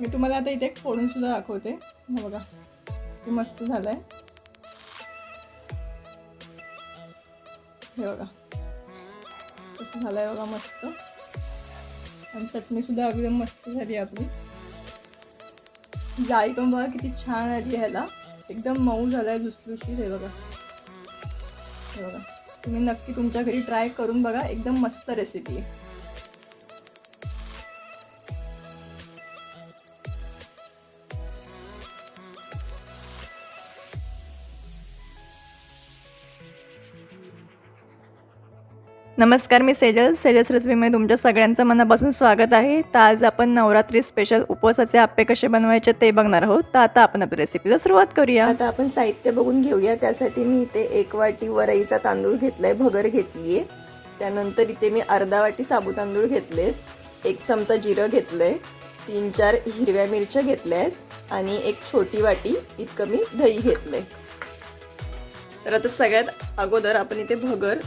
मी तुम्हाला आता इथे फोडून सुद्धा दाखवते. बघा ते मस्त झालंय. हे बघा कसं झालंय बघा मस्त. आणि चटणी सुद्धा एकदम मस्त झाली आपली. जाळी पण बघा किती छान आली ह्याला. एकदम मऊ झालाय लुसलुशीत हे बघा. हे बघा तुम्ही नक्की तुमच्या घरी ट्राय करून बघा. एकदम मस्त रेसिपी आहे. नमस्कार मी सेजल. सेजस रेसिपीमध्ये तुमच्या सगळ्यांचं मनापासून स्वागत आहे. तर आज आपण नवरात्री स्पेशल उपवासाचे आप्पे कसे बनवायचे ते बघणार आहोत. तर आता आपण आपल्या रेसिपीला सुरुवात करूया. आता आपण साहित्य बघून घेऊया. त्यासाठी मी इथे एक वाटी वरईचा तांदूळ घेतलाय भगर घेतली आहे त्यानंतर इथे मी अर्धा वाटी साबू तांदूळ घेतले. एक चमचा जिरं घेतलंय. तीन चार हिरव्या मिरच्या घेतल्या आहेत आणि एक छोटी वाटी इतकं मी दही घेतलंय. तर आता सगळ्यात अगोदर आपण इथे भगर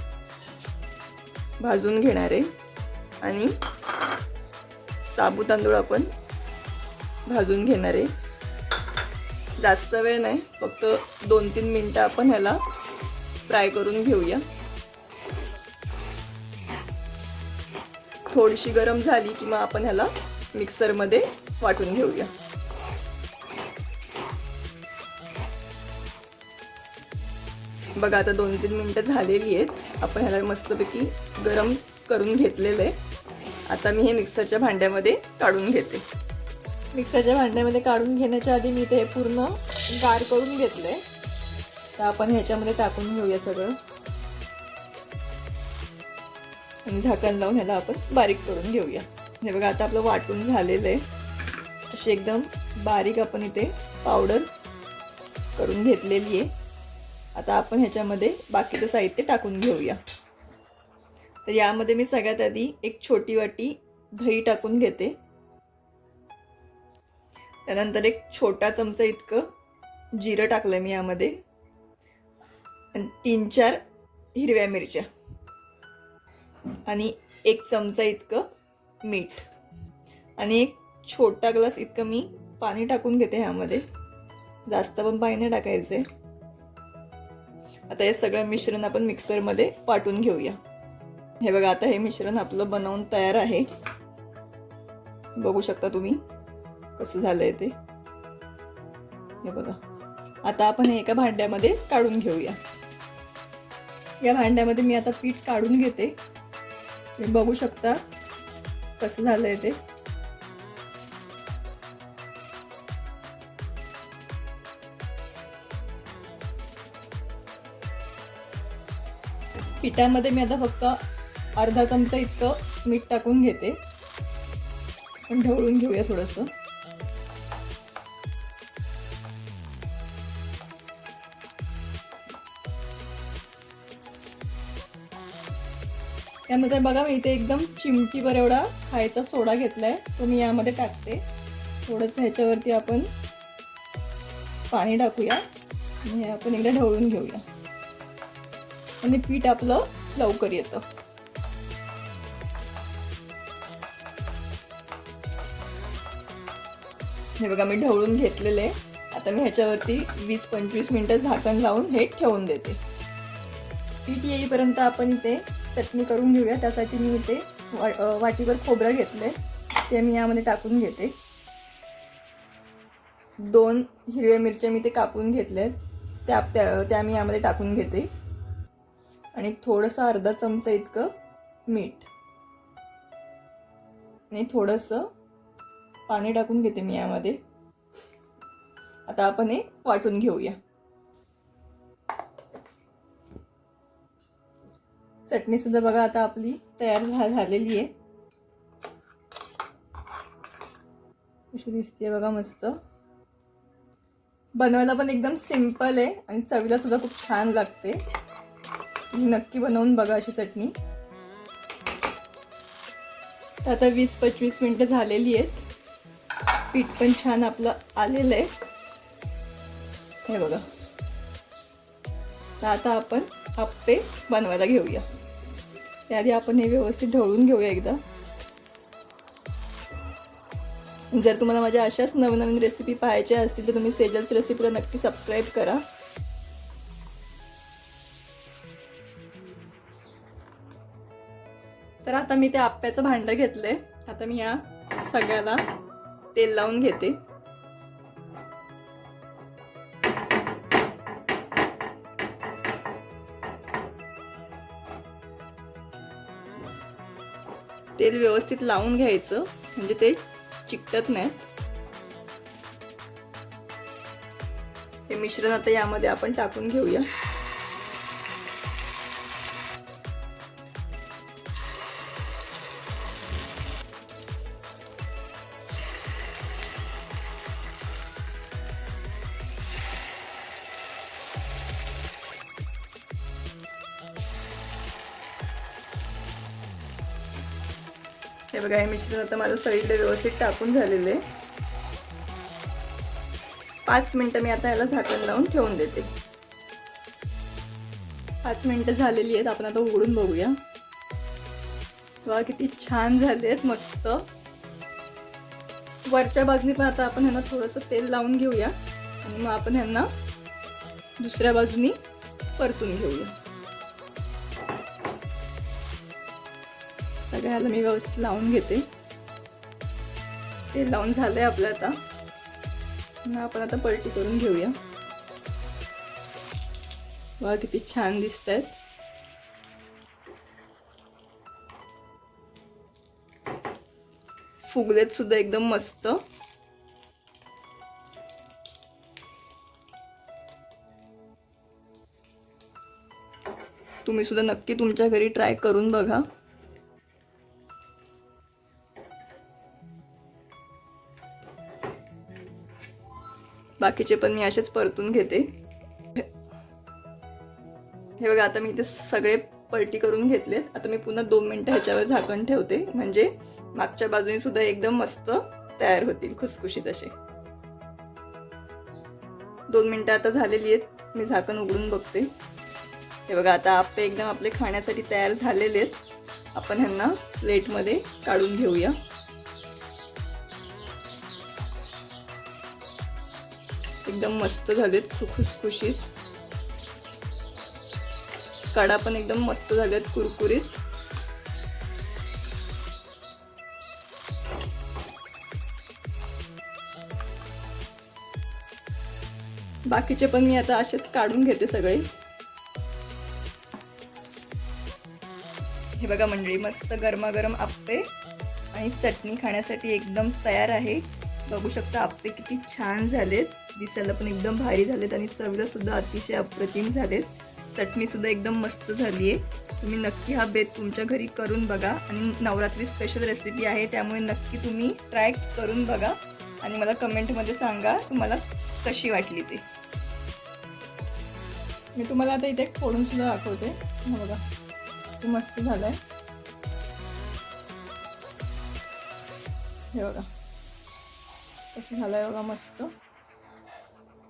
भाजून घेणार आहे. आणि साबू तांदूळ आपण भाजून घेणार आहे. जास्त वेळ नाही फक्त दोन तीन मिनटं आपण ह्याला फ्राय करून घेऊया. थोडीशी गरम झाली की मग आपण ह्याला मिक्सरमध्ये वाटून घेऊया. बघा आता दोन तीन मिनटं झालेली आहेत. आपण ह्याला मस्तपैकी गरम करून घेतलेलं आहे आता मी हे मिक्सरच्या भांड्यामध्ये काढून घेते. मिक्सरच्या भांड्यामध्ये काढून घेण्याच्या आधी मी ते पूर्ण गार करून घेतलं आहे तर आपण ह्याच्यामध्ये टाकून घेऊया सगळं. आणि झाकण लावून ह्याला आपण बारीक करून घेऊया. हे बघा आता आपलं वाटून झालेलं आहे अशी एकदम बारीक आपण इथे पावडर करून घेतलेली आहे. आता आपण ह्याच्यामध्ये बाकीचं साहित्य टाकून घेऊया. तर यामध्ये मी सगळ्यात आधी एक छोटी वाटी दही टाकून घेते. त्यानंतर एक छोटा चमचा इतकं जिरं टाकलं मी यामध्ये. आणि तीन चार हिरव्या मिरच्या. आणि एक चमचा इतकं मीठ. आणि एक छोटा ग्लास इतकं मी पाणी टाकून घेते ह्यामध्ये. जास्त पण पाणी नाही टाकायचं आहे आता हे सगळं मिश्रण आपण मिक्सरमध्ये वाटून घेऊया. हे बघा आता हे मिश्रण आपलं बनवून तयार आहे. बघू शकता तुम्ही कसं झालंय ते. हे बघा. आता आपण हे एका भांड्यामध्ये काढून घेऊया. या भांड्यामध्ये मी आता पीठ काढून घेते. बघू शकता कसं झालंय ते. पिठामध्ये मी आता फक्त अर्धा चमचा इतकं मीठ टाकून घेते. पण ढवळून घेऊया थोडंसं. त्यानंतर बघा मी इथे एकदम चिमटीभर एवढा खायचा सोडा घेतलाय. तो मी यामध्ये टाकते. थोडंसं ह्याच्यावरती आपण पाणी टाकूया. आणि हे आपण एकदा ढवळून घेऊया. आणि पीठ आपलं लवकर येतं. हे बघा मी ढवळून घेतलेलं. आहे आता मी ह्याच्यावरती वीस पंचवीस मिनटं झाकण लावून हे ठेवून देते. पीठ येईपर्यंत आपण इथे चटणी करून घेऊया. त्यासाठी मी इथे वा वाटीवर खोबरं घेतले ते मी यामध्ये टाकून घेते. दोन हिरव्या मिरच्या मी ते कापून घेतल्या त्या त्या त्या मी यामध्ये टाकून घेते. आणि थोडंसं अर्धा चमचा इतकं मीठ. आणि थोडंसं पाणी टाकून घेते मी यामध्ये. आता आपण हे वाटून घेऊया. चटणी सुद्धा बघा आता आपली तयार झालेली आहे. अशी दिसते बघा मस्त. बनवायला पण एकदम सिंपल आहे आणि चवीला सुद्धा खूप छान लागते. तुम्ही नक्की बनवून बघा अशी चटणी. तर आता वीस पंचवीस मिनटं झालेली आहेत. पीठ पण छान आपलं आलेलं आहे. हे बघा. तर आता आपण आप्पे बनवायला घेऊया. त्याआधी आपण हे व्यवस्थित ढवळून घेऊया एकदा. जर तुम्हाला माझ्या अशाच नवनवीन रेसिपी पाहायच्या असतील तर तुम्ही सेजल्स रेसिपीला नक्की सबस्क्राईब करा. तर आता मी ते आप्याचं भांडं घेतलंय आता मी या सगळ्याला तेल लावून घेते. तेल व्यवस्थित लावून घ्यायचं. म्हणजे ते चिकटत नाही. हे मिश्रण आता यामध्ये आपण टाकून घेऊया. हे बघा हे मिश्रण आता माझं सगळीकडे व्यवस्थित टाकून झालेलं आहे. पाच मिनटं मी आता याला झाकण लावून ठेवून देते. पाच मिनटं झालेली आहेत आपण आता उघडून बघूया. वा किती छान झाले आहेत मस्त. वरच्या बाजूने पण आता आपण ह्यांना थोडंसं तेल लावून घेऊया. आणि मग आपण ह्यांना दुसऱ्या बाजूनी परतून घेऊया. सगळ्याला मी व्यवस्थित लावून घेते. ते लावून झालंय आपलं आता. मग आपण आता पलटी करून घेऊया. वा किती छान दिसत आहेत फुगलेत सुद्धा एकदम मस्त. तुम्ही सुद्धा नक्की तुमच्या घरी ट्राय करून बघा. बाकीचे पण मी असेच परतून घेते. हे बघा आता मी इथे सगळे पलटी करून घेतलेत. आता मी पुन्हा दोन मिनटं ह्याच्यावर झाकण ठेवते. म्हणजे मागच्या बाजूने सुद्धा एकदम मस्त तयार होतील खुसखुशीत असे. दोन मिनटं आता झालेली आहेत. मी झाकण उघडून बघते. हे बघा आता आपे एकदम आपले खाण्यासाठी तयार झालेले आहेत. आपण ह्यांना प्लेटमध्ये काढून घेऊया. एकदम मस्त झालेत खु खुसखुशीत. कडा पण एकदम मस्त झालेत कुरकुरीत. बाकीचे पण मी आता असेच काढून घेते सगळे. हे बघा मंडळी मस्त गरमागरम आपते आणि चटणी खाण्यासाठी एकदम तयार आहे. बघू शकता आप्पे किती छान झालेत. दिसायला पण एकदम भारी झालेत आणि चवीला सुद्धा अतिशय अप्रतिम झालेत. चटणी सुद्धा एकदम मस्त झाली आहे तुम्ही नक्की हा बेत तुमच्या घरी करून बघा आणि नवरात्री स्पेशल रेसिपी आहे त्यामुळे नक्की तुम्ही ट्राय करून बघा आणि मला कमेंटमध्ये सांगा तुम्हाला कशी वाटली ते. मी तुम्हाला आता इथे फोडून सुद्धा दाखवते. बघा ते मस्त झालंय. हे बघा. कसं आहे बघा मस्त.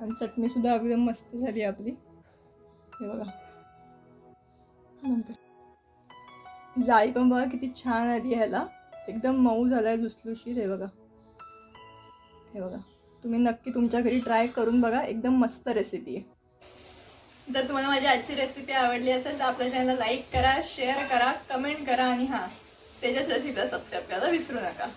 आणि चटणी सुद्धा एकदम मस्त झाली आपली. हे बघा. नंतर. जाळी पण बघा किती छान आली ह्याला. एकदम मऊ झाला आहे लुसलुशीत हे बघा. हे बघा. तुम्ही नक्की तुमच्या घरी ट्राय करून बघा. एकदम मस्त रेसिपी आहे. जर तुम्हाला माझी आजची रेसिपी आवडली असेल तर आपल्या चॅनलला लाईक करा शेअर करा कमेंट करा आणि हां त्याच्याच रेसिपीला सबस्क्राईब करायला विसरू नका.